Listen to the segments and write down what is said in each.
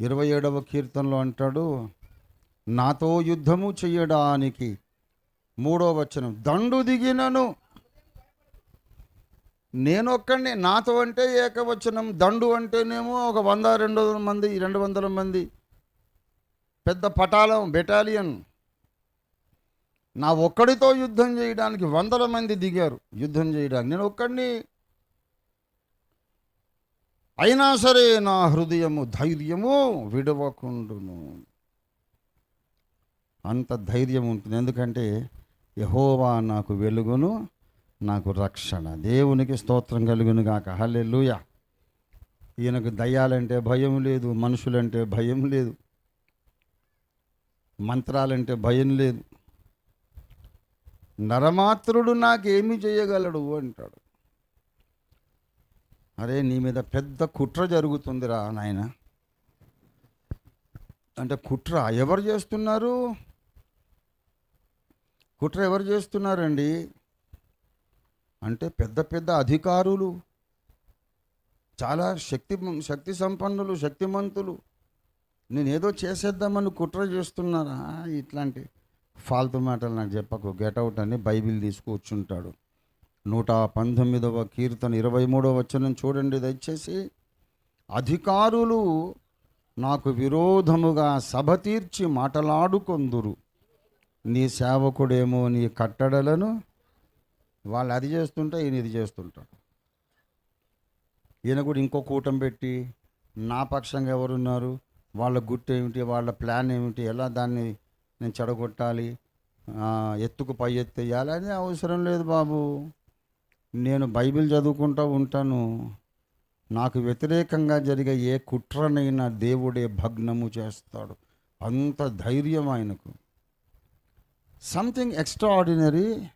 ఇరవై ఏడవ కీర్తనలో అంటాడు నాతో యుద్ధము చెయ్యడానికి మూడో వచనం దండు దిగినను. నేనొక్కడిని నాతో అంటే ఏకవచనం దండు అంటేనేమో ఒక వంద రెండు వందల మంది రెండు వందల మంది పెద్ద పటాలం బెటాలియన్. నా ఒక్కడితో యుద్ధం చేయడానికి వందల మంది దిగారు యుద్ధం చేయడానికి నేను ఒక్కడిని అయినా సరే నా హృదయము ధైర్యము విడవకుండును. అంత ధైర్యం ఉంటుంది. ఎందుకంటే యహోవా నాకు వెలుగును నాకు రక్షణ. దేవునికి స్తోత్రం కలుగును గాక. హల్లెలుయ. ఈయనకు దయ్యాలంటే భయం లేదు మనుషులంటే భయం లేదు మంత్రాలంటే భయం లేదు. నరమాత్రుడు నాకేమి చేయగలడు అంటాడు. అరే నీ మీద పెద్ద కుట్ర జరుగుతుందిరా నాయన. అంటే కుట్ర ఎవరు చేస్తున్నారు? కుట్ర ఎవరు చేస్తున్నారండి? అంటే పెద్ద పెద్ద అధికారులు చాలా శక్తి శక్తి సంపన్నులు శక్తిమంతులు. నేనేదో చేసేద్దామని కుట్ర చేస్తున్నారా? ఇట్లాంటి ఫాల్తు మాటలు నాకు చెప్పకు. గెటౌట్ అని బైబిల్ తీసుకొచ్చుంటాడు. నూట పంతొమ్మిదవ కీర్తన ఇరవై మూడవ వచనం చూడండి దయచేసి. అధికారులు నాకు విరోధముగా సభ తీర్చి మాటలాడుకొందురు. నీ సేవకుడేమో నీ కట్టడలను వాళ్ళు అది చేస్తుంటే ఈయన ఇది చేస్తుంటాడు. ఈయన కూడా ఇంకో కూటం పెట్టి నా పక్షంగా ఎవరున్నారు? వాళ్ళ గుట్టు ఏమిటి? వాళ్ళ ప్లాన్ ఏమిటి? ఎలా దాన్ని నేను చెడగొట్టాలి? ఎత్తుకు పై ఎత్తేయాలి? అవసరం లేదు బాబు. నేను బైబిల్ చదువుకుంటూ ఉంటాను. నాకు వ్యతిరేకంగా జరిగే ఏ కుట్రనైనా దేవుడే భగ్నము చేస్తాడు. అంత ధైర్యం ఆయనకు. Something extraordinary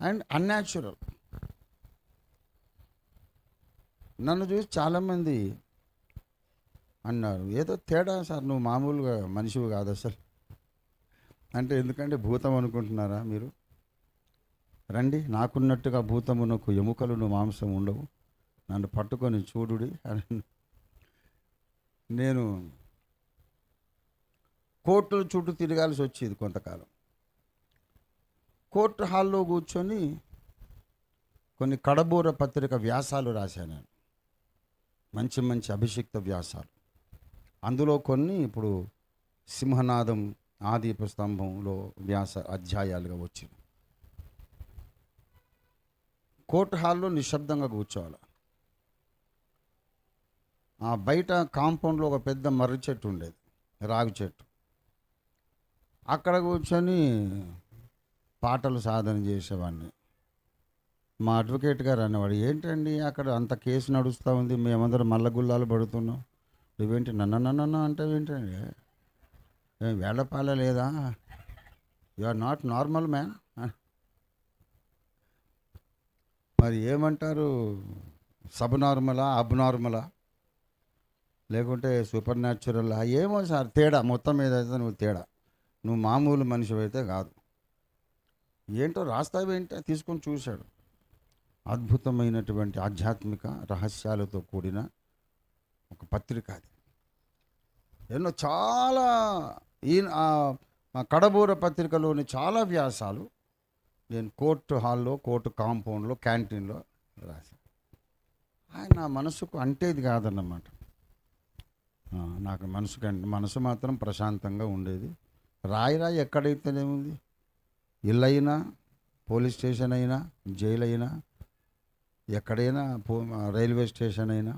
and unnatural నన్ను చూసి చాలామంది అన్నారు ఏదో తేడా సార్ నువ్వు మామూలుగా మనిషివి కాదు అసలు. అంటే ఎందుకంటే భూతం అనుకుంటున్నారా మీరు? రండి నాకున్నట్టుగా భూతమునకు ఎముకలను మాంసం ఉండవు. నన్ను పట్టుకొని చూడుడి అని నేను కోర్టుల చుట్టూ తిరగాల్సి వచ్చేది కొంతకాలం. కోర్టు హాల్లో కూర్చొని కొన్ని కడబూర పత్రిక వ్యాసాలు రాశాను నేను. మంచి మంచి అభిషిక్త వ్యాసాలు. అందులో కొన్ని ఇప్పుడు సింహనాదం ఆదీప స్తంభంలో వ్యాస అధ్యాయాలుగా వచ్చింది కోర్టు హాల్లో నిశ్శబ్దంగా కూర్చోవాలి. ఆ బయట కాంపౌండ్లో ఒక పెద్ద మర్రి చెట్టు ఉండేది రాగి చెట్టు. అక్కడ కూర్చొని పాటలు సాధన చేసేవాడిని. మా అడ్వకేట్ గారు అనేవాడు ఏంటండి అక్కడ అంత కేసు నడుస్తూ ఉంది మేమందరం మల్లగుల్లాలు పడుతున్నాం. నువ్వేంటి నన్న నన్న అంటే ఏంటండి? ఏం వేళపాల లేదా? You are not normal man. మరి ఏమంటారు? సబ్ నార్మలా అబ్ నార్మలా లేకుంటే సూపర్ న్యాచురల్ ఏమో సార్ తేడా. మొత్తం మీద అయితే నువ్వు తేడా. నువ్వు మామూలు మనిషి అయితే కాదు. ఏంటో రాస్తావేంటో తీసుకొని చూశాడు. అద్భుతమైనటువంటి ఆధ్యాత్మిక రహస్యాలతో కూడిన ఒక పత్రిక అది. ఎన్నో చాలా ఈ కడబూర పత్రికలోని చాలా వ్యాసాలు నేను కోర్టు హాల్లో కోర్టు కాంపౌండ్లో క్యాంటీన్లో రాశాను ఆయన నా మనసుకు అంటేది కాదన్నమాట. నాకు మనసు కంటే మనసు మాత్రం ప్రశాంతంగా ఉండేది. రాయి రాయి ఎక్కడైతేనేముంది? ఇల్లు అయినా పోలీస్ స్టేషన్ అయినా జైలు అయినా ఎక్కడైనా పో రైల్వే స్టేషన్ అయినా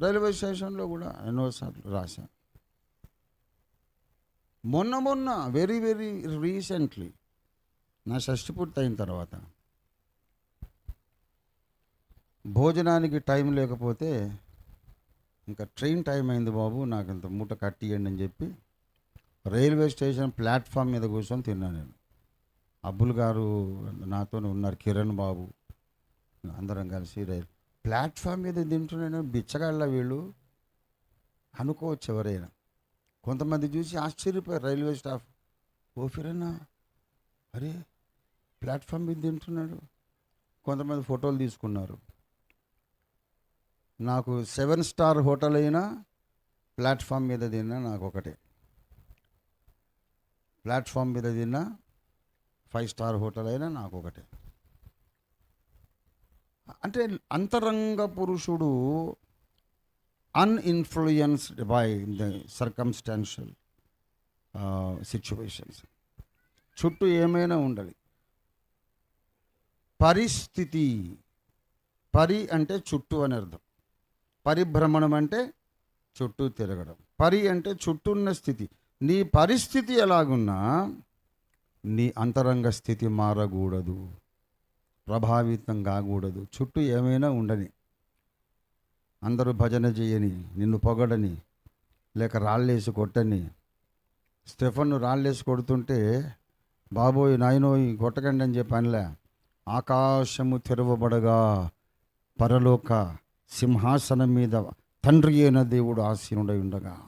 రైల్వే స్టేషన్లో కూడా ఎన్నోసార్లు రాశాను మొన్న మొన్న వెరీ వెరీ రీసెంట్లీ నా షష్టి పూర్తి అయిన తర్వాత. భోజనానికి టైం లేకపోతే ఇంకా ట్రైన్ టైం అయింది బాబు నాకు ఇంత మూట కట్టియండి అని చెప్పి రైల్వే స్టేషన్ ప్లాట్ఫామ్ మీద కూర్చొని తిన్నాను నేను. అబ్బుల్ గారు నాతో ఉన్నారు కిరణ్ బాబు అందరం కలిసి రైలు ప్లాట్ఫామ్ మీద తింటున్నాను బిచ్చగాళ్ళ వీళ్ళు. అనుకోవచ్చు ఎవరైనా. కొంతమంది చూసి ఆశ్చర్యపోయారు రైల్వే స్టాఫ్. ఓ ఫిరన్నా అరే ప్లాట్ఫామ్ మీద తింటున్నాడు. కొంతమంది ఫోటోలు తీసుకున్నారు. నాకు సెవెన్ స్టార్ హోటల్ అయినా ప్లాట్ఫామ్ మీద తిన్నా నాకు ఒకటే. ప్లాట్ఫామ్ మీద తిన్నా ఫైవ్ స్టార్ హోటల్ అయినా నాకు ఒకటే. అంటే అంతరంగ పురుషుడు uninfluenced by the circumstantial situations చుట్టూ ఏమైనా ఉండాలి పరిస్థితి. పరి అంటే చుట్టూ అని అర్థం. పరిభ్రమణం అంటే చుట్టూ తిరగడం. పరి అంటే చుట్టూ ఉన్న స్థితి. నీ పరిస్థితి ఎలాగున్నా నీ అంతరంగ స్థితి మారకూడదు. ప్రభావితం కాకూడదు. చుట్టూ ఏమైనా ఉండని. అందరూ భజన చేయని నిన్ను పొగడని లేక రాళ్ళేసి కొట్టని. స్టెఫన్ను రాళ్ళేసి కొడుతుంటే బాబోయ్ నాయనోయ్ కొట్టకండి అని చెప్పి అనలే. ఆకాశము తెరవబడగా పరలోక సింహాసనం మీద తండ్రి అయిన దేవుడు ఆసీనుడై ఉండగా.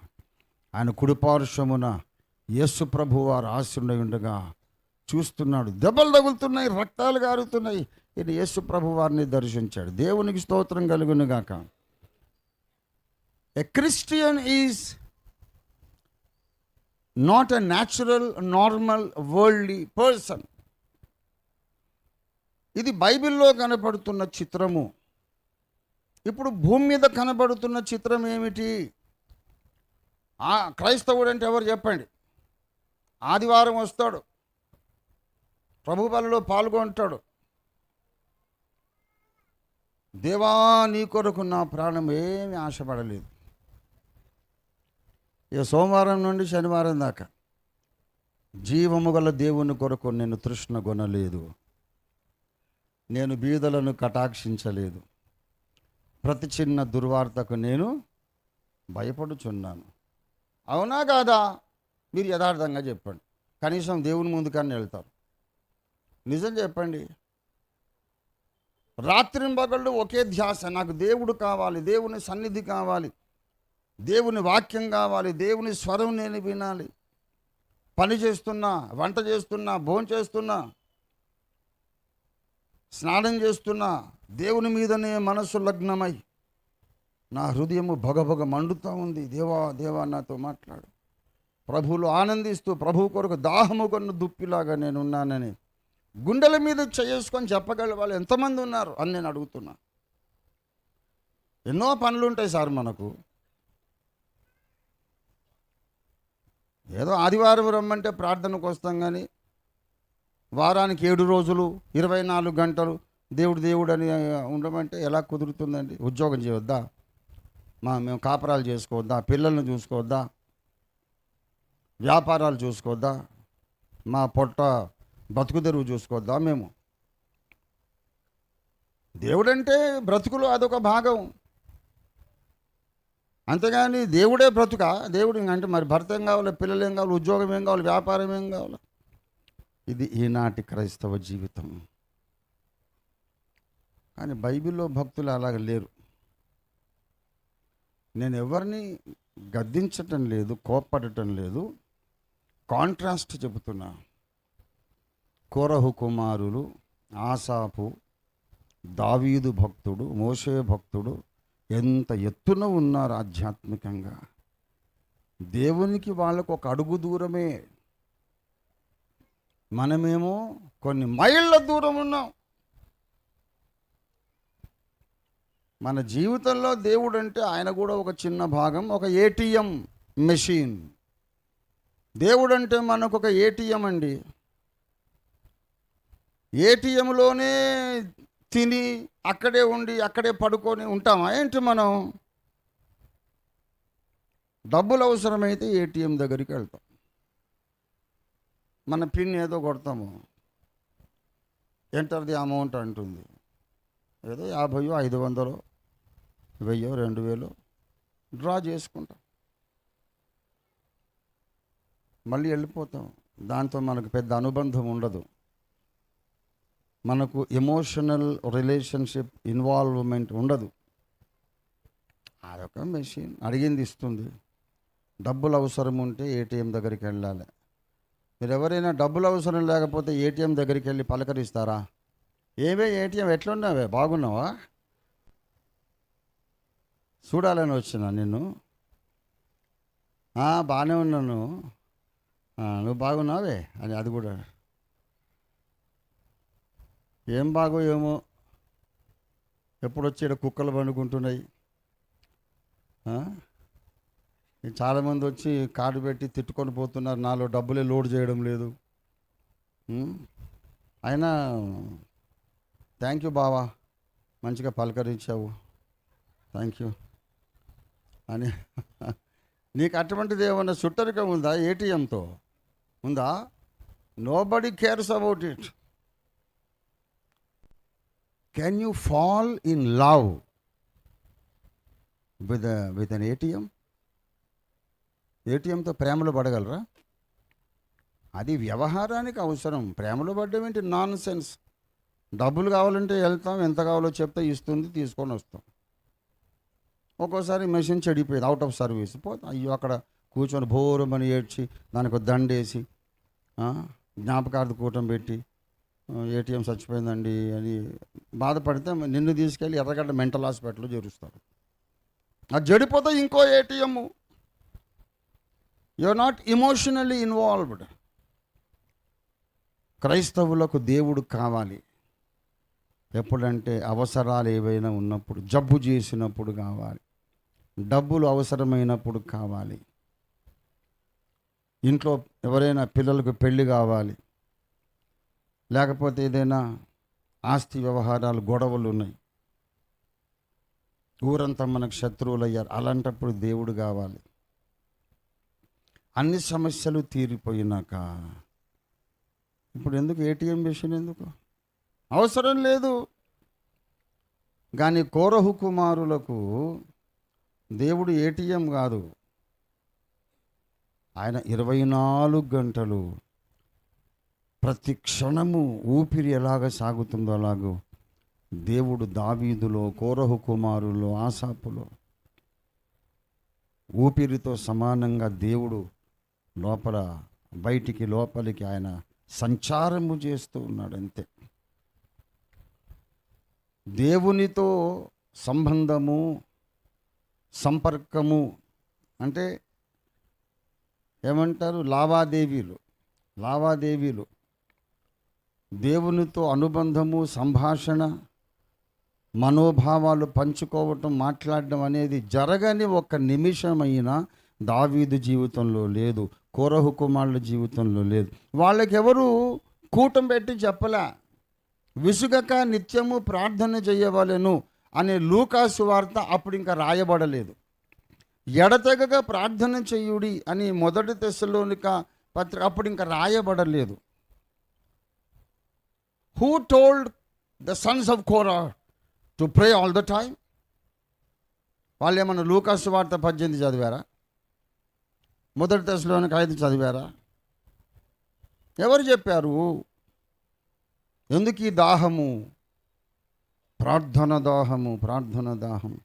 ఆయన కుడిపార్శ్వమున యేసు ప్రభు వారు ఆసీనుడై ఉండగా చూస్తున్నాడు. దెబ్బలు తగులుతున్నాయి రక్తాలు గారుతున్నాయి. ఈయన యేసు ప్రభు వారిని దర్శించాడు. దేవునికి స్తోత్రం కలుగునుగాక a Christian is not a natural normal worldly person ఇది బైబిల్లో కనపడుతున్న చిత్రము. ఇప్పుడు భూమి మీద కనబడుతున్న చిత్రం ఏమిటి? ఆ క్రైస్తవుడు అంటే ఎవరు చెప్పండి? ఆదివారం వస్తాడు. ప్రభు బలలో పాల్గొంటాడు. దేవా నీ కొరకు నా ప్రాణం ఏమీ ఆశపడలేదు. ఇక సోమవారం నుండి శనివారం దాకా జీవము గల దేవుని కొరకు నేను తృష్ణ కొనలేదు. నేను బీదలను కటాక్షించలేదు. ప్రతి చిన్న దుర్వార్తకు నేను భయపడుచున్నాను. అవునా కాదా? మీరు యథార్థంగా చెప్పండి. కనీసం దేవుని ముందు వెళ్తారు. నిజం చెప్పండి. రాత్రి పగళ్ళు ఒకే ధ్యాస. నాకు దేవుడు కావాలి దేవుని సన్నిధి కావాలి దేవుని వాక్యం కావాలి దేవుని స్వరం నేను వినాలి. పని చేస్తున్నా వంట చేస్తున్నా భోజనం చేస్తున్నా స్నానం చేస్తున్నా దేవుని మీదనే మనస్సు లగ్నమై నా హృదయము భగభగ మండుతూ ఉంది. దేవా దేవా నాతో మాట్లాడు. ప్రభువులు ఆనందిస్తూ ప్రభు కొరకు దాహము కొన్న దుప్పిలాగా నేను ఉన్నానని గుండెల మీద చేసుకొని చెప్పగల వాళ్ళు ఎంతమంది ఉన్నారు అని నేను అడుగుతున్నా. ఎన్నో పనులు ఉంటాయి సార్ మనకు. ఏదో ఆదివారం రమ్మంటే ప్రార్థనకు వస్తాం కానీ వారానికి ఏడు రోజులు ఇరవై నాలుగు గంటలు దేవుడు దేవుడు అని ఉండమంటే ఎలా కుదురుతుందండి? ఉద్యోగం చేయొద్దా? మా మేము కాపరాలు చేసుకోవద్దా? పిల్లల్ని చూసుకోవద్దా? వ్యాపారాలు చూసుకోవద్దా? మా పొట్ట బతుకు తెరువు చూసుకోవద్దా మేము? దేవుడంటే బ్రతుకులో అదొక భాగం. అంతేగాని దేవుడే బ్రతుక? దేవుడు అంటే మరి భర్త ఏం కావాలి? పిల్లలు ఏం కావాలి? ఉద్యోగం ఏం కావాలి? వ్యాపారం ఏం కావాలి? ఇది ఈనాటి క్రైస్తవ జీవితం. కానీ బైబిల్లో భక్తులు అలాగ లేరు. నేను ఎవరిని గద్దించటం లేదు కోప్పడటం లేదు. కాంట్రాస్ట్ చెబుతున్నా. కోరహు కుమారులు ఆసాపు దావీదు భక్తుడు మోషే భక్తుడు ఎంత ఎత్తున ఉన్నారు ఆధ్యాత్మికంగా. దేవునికి వాళ్ళకు ఒక అడుగు దూరమే మనమేమో కొన్ని మైళ్ళ దూరం ఉన్నాం. మన జీవితంలో దేవుడు అంటే ఆయన కూడా ఒక చిన్న భాగం ఒక ఏటీఎం మెషిన్. దేవుడు అంటే మనకు ఒక ఏటీఎం అండి. ఏటీఎంలోనే తిని అక్కడే ఉండి అక్కడే పడుకొని ఉంటామా? ఏంటి మనం? డబ్బులు అవసరమైతే ఏటీఎం దగ్గరికి వెళ్తాం. మన పిన్ ఏదో కొడతాము. ఎంటర్ ది అమౌంట్ అంటుంది. ఏదో యాభైయో ఐదు వందలు వెయ్యో రెండు వేలు డ్రా చేసుకుంటాం. మళ్ళీ వెళ్ళిపోతాం. దాంతో మనకు పెద్ద అనుబంధం ఉండదు. మనకు ఎమోషనల్ రిలేషన్షిప్ ఇన్వాల్వ్మెంట్ ఉండదు. అదొక మెషిన్ అడిగింది ఇస్తుంది. డబ్బులు అవసరం ఉంటే ఏటీఎం దగ్గరికి వెళ్ళాలి. మీరు ఎవరైనా డబ్బులు అవసరం లేకపోతే ఏటీఎం దగ్గరికి వెళ్ళి పలకరిస్తారా? ఏవే ఏటీఎం? ఎట్లున్నావే? బాగున్నావా? చూడాలని వచ్చిన నిన్ను. బాగానే ఉన్నాను నువ్వు. బాగున్నావే? అని అది కూడా. ఏం బాగో ఏమో. ఎప్పుడు వచ్చి ఈడ కుక్కలు పండుకుంటున్నాయి. చాలామంది వచ్చి కార్డు పెట్టి తిట్టుకొని పోతున్నారు. నాలో డబ్బులే లోడ్ చేయడం లేదు. అయినా థ్యాంక్ యూ బావా. మంచిగా పలకరించావు. Thank you. అని నీకు అటువంటిది ఏమన్నా సుట్టరికం ఉందా? ఏటీఎంతో? ఉందా? Nobody cares about it can you fall in love with with an ATM ఏటీఎంతో ప్రేమలో పడగలరా? అది వ్యవహారానికి అవసరం. ప్రేమలో పడ్డం ఏంటి? నాన్ సెన్స్ డబ్బులు కావాలంటే వెళ్తాం ఎంత కావాలో చెప్తే ఇస్తుంది తీసుకొని వస్తాం. ఒక్కోసారి మెషిన్ చెడిపోయింది అవుట్ ఆఫ్ సర్వీస్. పోతే అయ్యో అక్కడ కూర్చొని భోరమని ఏడ్చి దానికి ఒక దండేసి జ్ఞాపకార్థ కూటం పెట్టి ఏటీఎం చచ్చిపోయిందండి అని బాధపడితే నిన్ను తీసుకెళ్ళి ఎర్రగడ్డ మెంటల్ హాస్పిటల్లో చేరుస్తారు. అది చెడిపోతే ఇంకో ATM you are not emotionally involved క్రైస్తవులకు దేవుడు కావాలి. ఎప్పుడంటే అవసరాలు ఏవైనా ఉన్నప్పుడు జబ్బు చేసినప్పుడు కావాలి. డబ్బులు అవసరమైనప్పుడు కావాలి. ఇంట్లో ఎవరైనా పిల్లలకు పెళ్ళి కావాలి. లేకపోతే ఏదైనా ఆస్తి వ్యవహారాలు గొడవలు ఉన్నాయి. ఊరంతా మనకు శత్రువులు అయ్యారు అలాంటప్పుడు దేవుడు కావాలి. అన్ని సమస్యలు తీరిపోయినాక ఇప్పుడు ఎందుకు ఏటీఎం మిషన్ ఎందుకు? అవసరం లేదు. కానీ కోరహు కుమారులకు దేవుడు ఏటీఎం కాదు. ఆయన ఇరవై నాలుగు గంటలు ప్రతి క్షణము ఊపిరి ఎలాగ సాగుతుందో అలాగూ దేవుడు దావీదులో కోరహు కుమారులో ఆసాపులో ఊపిరితో సమానంగా దేవుడు లోపల బయటికి లోపలికి ఆయన సంచారము చేస్తూ ఉన్నాడు అంతే. దేవునితో సంబంధము సంపర్కము అంటే ఏమంటారు? లావాదేవీలు లావాదేవీలు. దేవునితో అనుబంధము సంభాషణ మనోభావాలు పంచుకోవటం మాట్లాడడం అనేది జరగని ఒక నిమిషమైనా దావీదు జీవితంలో లేదు. కోరహు కుమారుల జీవితంలో లేదు. వాళ్ళకెవరు కూటం పెట్టి చెప్పలే. విసుగక నిత్యము ప్రార్థన చేయవలెను అనే లూకాసు వార్త అప్పుడు ఇంకా రాయబడలేదు. ఎడతెగక ప్రార్థన చెయ్యుడి అని మొదటి దశలోనిక పత్రిక అప్పుడు ఇంకా రాయబడలేదు. Who told the sons of Korah to pray all the time వాళ్ళు ఏమన్నా లూకాసు వార్త పద్దెనిమిది చదివారా? మొదటి దశలోనికి ఐదు చదివారా? ఎవరు చెప్పారు? ఎందుకు ఈ దాహము? ప్రార్థన దాహము ప్రార్థన దాహము